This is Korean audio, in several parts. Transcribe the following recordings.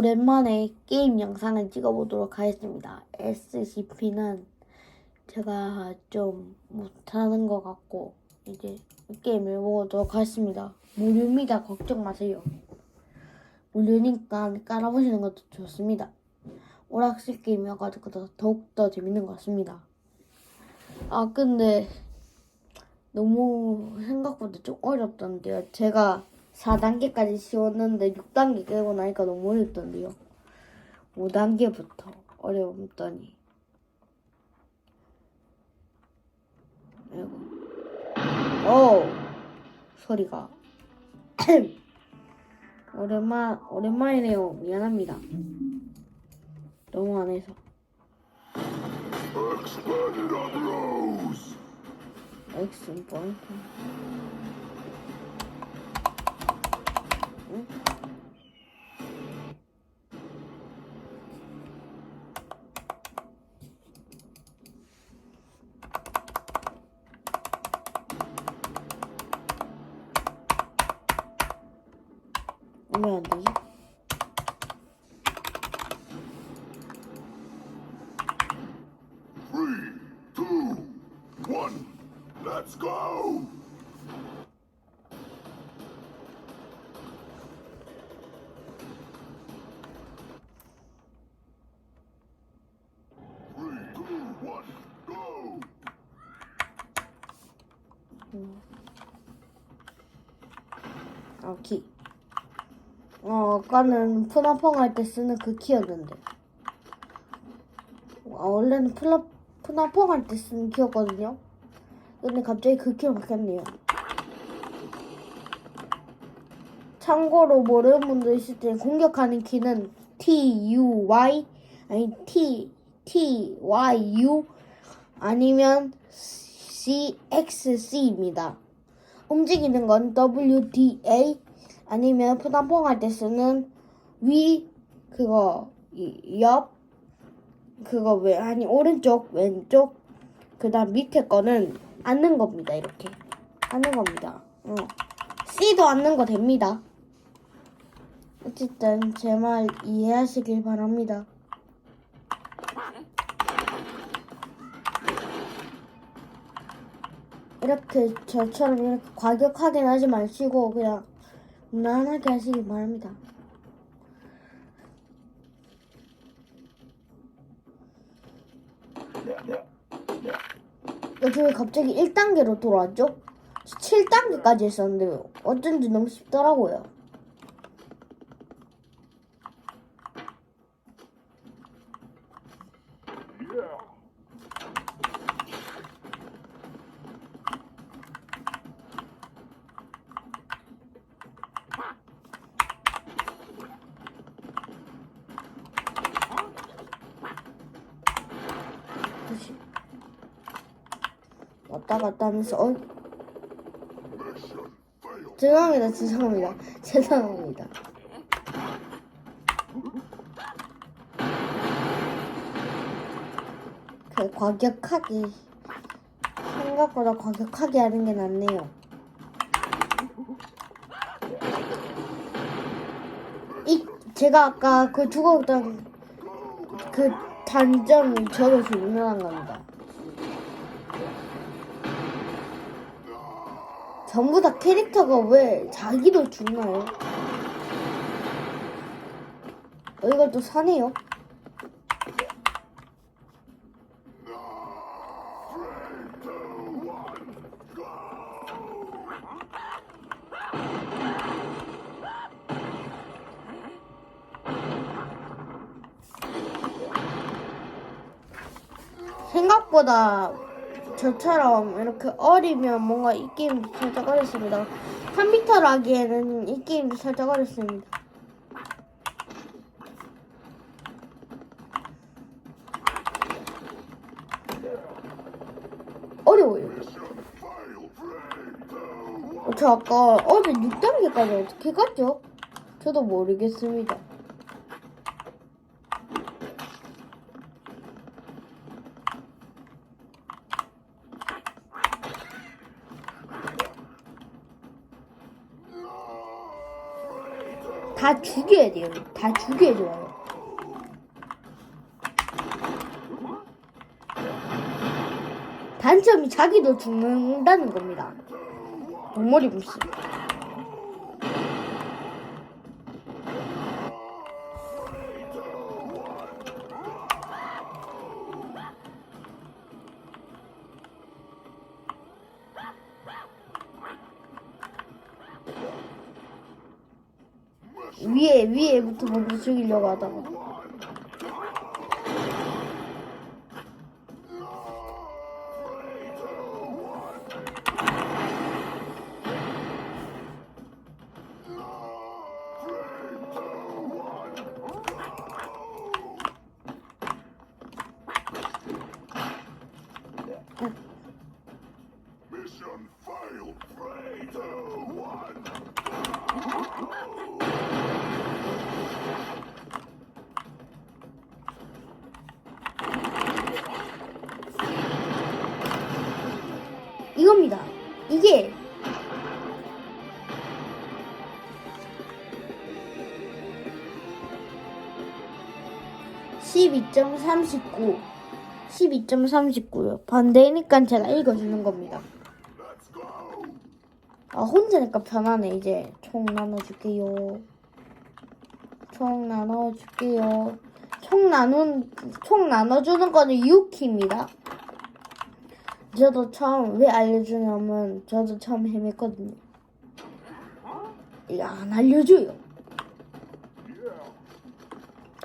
오랜만에 게임 영상을 찍어보도록 하겠습니다. SCP는 제가 좀 못하는 것 같고 이제 게임을 해보도록 하겠습니다. 무료입니다. 걱정 마세요. 무료니까 깔아보시는 것도 좋습니다. 오락실 게임이어가지고 더- 더욱더 재밌는 것 같습니다. 아 근데 너무 생각보다 좀 어렵던데요. 제가 4단계까지 씌웠는데 6단계 깨고 나니까 너무 어렵던데요. 5단계부터 어려웠더니. 아이고. 오! 소리가. 오랜만, 오랜만이네요. 미안합니다. 너무 안 해서. 엑슨 포인 Three, two, one, let's go! Okay. 어, 아까는 푸나펑 할 때 쓰는 그 키였는데. 아, 원래는 푸나, 푸나펑 할 때 쓰는 키였거든요. 근데 갑자기 그 키로 바뀌었네요. 참고로 모르는 분들 있을 때 공격하는 키는 T, U, Y, 아니 T, T, Y, U, 아니면 C, X, C입니다. 움직이는 건 WDA 아니면 푸나퐁 할 때 쓰는 위 그거 이- 옆 그거 왜 아니 오른쪽 왼쪽 그다음 밑에 거는 앉는 겁니다 이렇게 앉는 겁니다. 어. C도 앉는 거 됩니다. 어쨌든 제 말 이해하시길 바랍니다. 이렇게 저처럼 이렇게 과격하게 하지 마시고 그냥 무난하게 하시길 바랍니다. 왜 갑자기 1단계로 돌아왔죠? 7단계까지 했었는데 어쩐지 너무 쉽더라고요. Yeah! 다시 왔다 갔다 하면서 어! 죄송합니다 죄송합니다. 죄송합니다. 그 과격하게 생각보다 과격하게 하는 게 낫네요. 이 제가 아까 그 죽었던 그 단점이 저로서 유명한 겁니다 전부 다 캐릭터가 왜 자기도 죽나요? 어, 이걸 또 사네요. 생각보다 저처럼 이렇게 어리면 뭔가 이 게임도 살짝 어렵습니다. 컴퓨터로 하기에는 이 게임도 살짝 어렵습니다. 어려워요. 저 아까 어제 6단계까지 어떻게 갔죠? 저도 모르겠습니다. 다 죽여야 돼요. 다 죽여야 좋아요. 단점이 자기도 죽는다는 겁니다. 동물이 무슨. 위에 위에부터 먼저 죽이려고 하다가 (12.39) 12.39요. 반대니까 제가 읽어주는 겁니다. 아, 혼자니까 편하네. 이제 총 나눠줄게요. 총 나눠줄게요. 총 나눈, 총 나눠주는 거는 6키입니다. 저도 처음, 왜 알려주냐면, 저도 처음 헤맸거든요. 이거 안 알려줘요.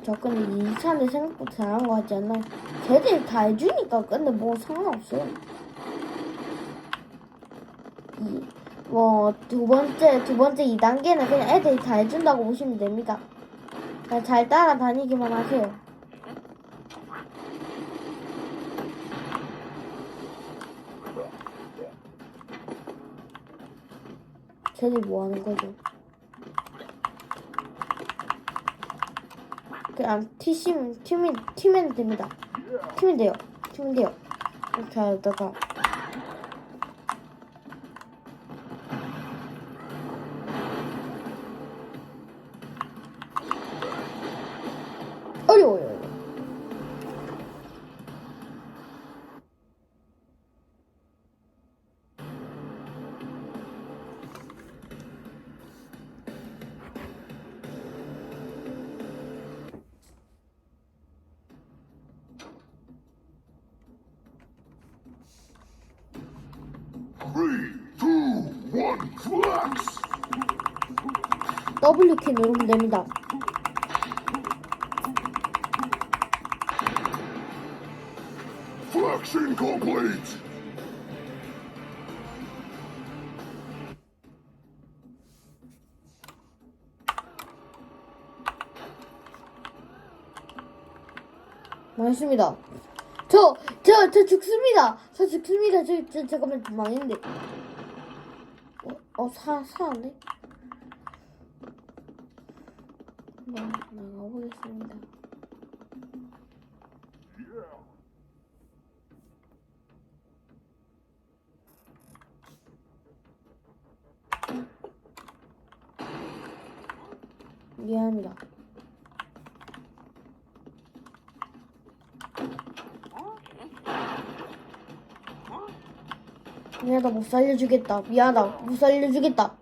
저 근데 이 차는 생각보다 잘한 것 같지 않나요? 걔들이 다 해주니까 근데 뭐 상관없어요. 이, 뭐, 두 번째, 두 번째 2단계는 그냥 애들이 다 해준다고 보시면 됩니다. 그냥 잘 따라다니기만 하세요. 쟤들 뭐 하는 거죠? 그냥 티시면, 팀이, 팀면 됩니다. 팀면 돼요. 팀면 돼요. 이렇게 하다가. W키 누르면 됩니다. Flex incomplete. 망했습니다. 저, 저, 저 죽습니다. 저 죽습니다. 저, 저, 잠깐만, 좀 망했는데. 어, 어, 사, 사는데? 한번 나가보겠습니다. 미안합니다. 미안하다 못 살려주겠다. 미안하다 못 살려주겠다.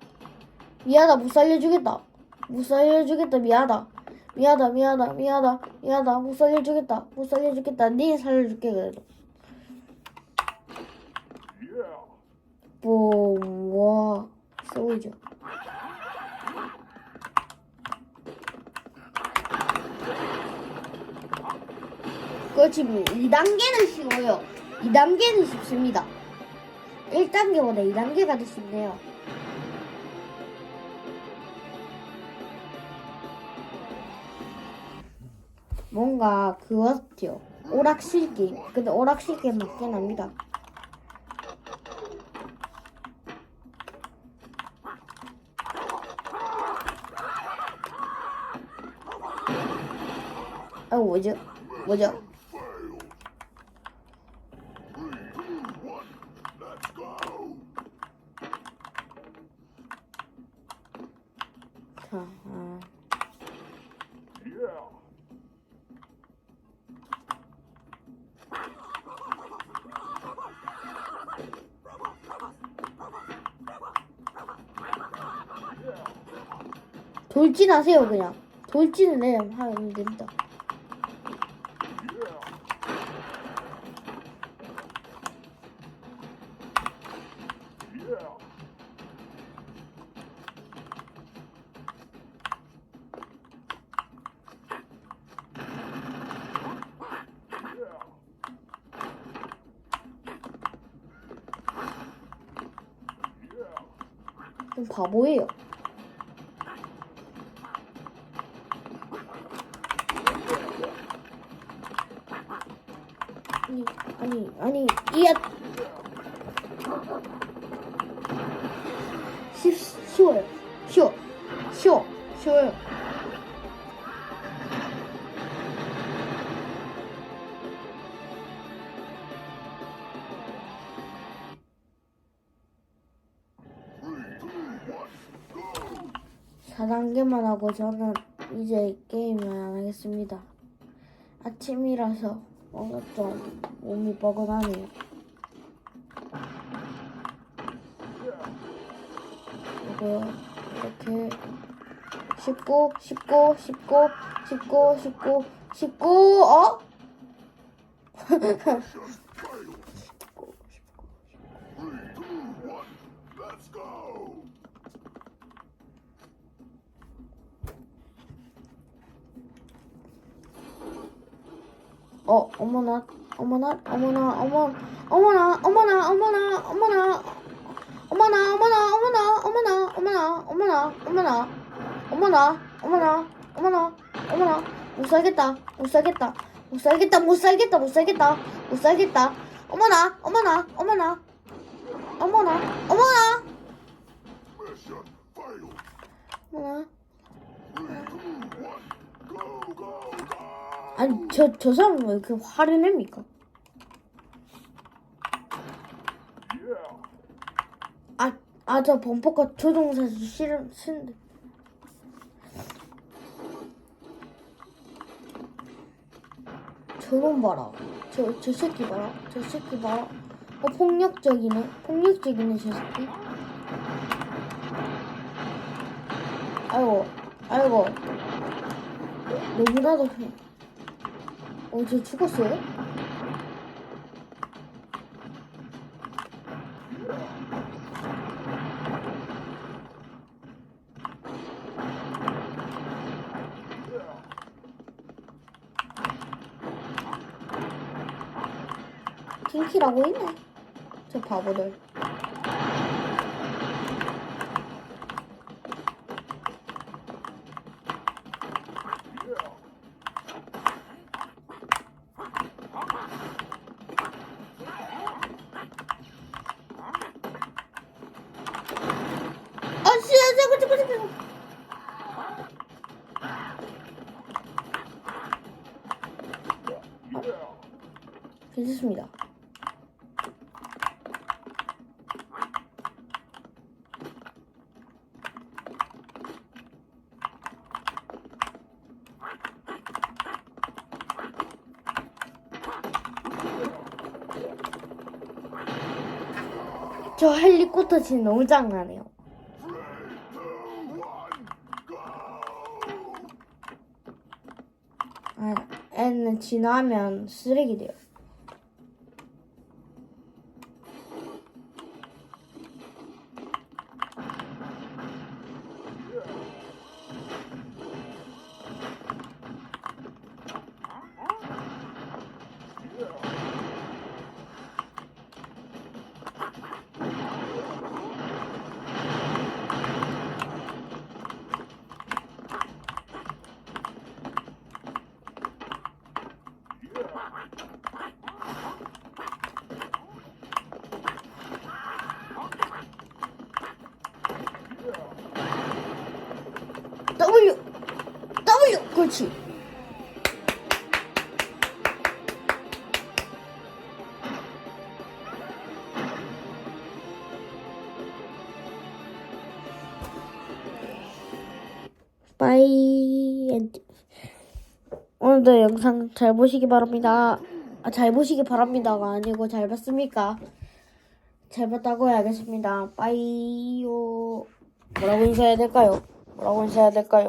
미안하다 못 살려주겠다. 못 살려주겠다. 미안하다. 미안하다 미안하다 미안하다 미안하다 못 살려주겠다. 못 살려주겠다. 네 살려줄게 그래도. 뭐, 와, 쏘이죠. 그렇지, 2단계는 쉬워요. 2단계는 쉽습니다. 1단계보다 2단계가 더 쉽네요. 뭔가 그거 같죠. 오락실 게임. 근데 오락실 게임 맞긴 합니다. 아 뭐죠? 뭐죠? 돌진하세요 그냥. 돌진을 해 하면 됩니다. 좀 바보예요. 이야. 쉬, 쉬워요. 쉬워. 쉬워. 쉬워요. 사단계만 하고 저는 이제 게임을 안 하겠습니다. 아침이라서 뭔가 좀 몸이 뻐근하네요. 네, 이렇게 쉽고 쉽고 쉽고 쉽고 쉽고 쉽고 어? 어 어머나 어머나 어머나 어머 어머나 어머나 어머나 어머나 어머나, 어머나, 어머나, 어머나, 어머나, 못 살겠다, 못 살겠다, 못 살겠다, 못 살겠다, 못 살겠다, 못 살겠다, 어머나, 어머나, 어머나, 어머나, 어머나! 어머나. 아니, 저, 저 사람 왜 이렇게 화를 냅니까? 아, 아, 저 범퍼가 조종사도 싫은, 싫은데. 저놈 봐라. 저, 저 새끼 봐라. 저 새끼 봐라. 어, 폭력적이네. 폭력적이네, 저 새끼. 아이고, 아이고. 너무나도, 그- 어, 저 죽었어요? 킹키라고 있네. 저 바보들. 아, 잠깐. 괜찮습니다. 저 헬리콥터 지금 너무 장난해요. 아, 애는 지나면 쓰레기 돼요. 그렇지. 빠이 엔드. 오늘도 영상 잘 보시기 바랍니다. 아, 잘 보시기 바랍니다가 아니고 잘 봤습니까? 잘 봤다고 해야겠습니다. 빠이요. 뭐라고 인사해야 될까요? 뭐라고 인사해야 될까요?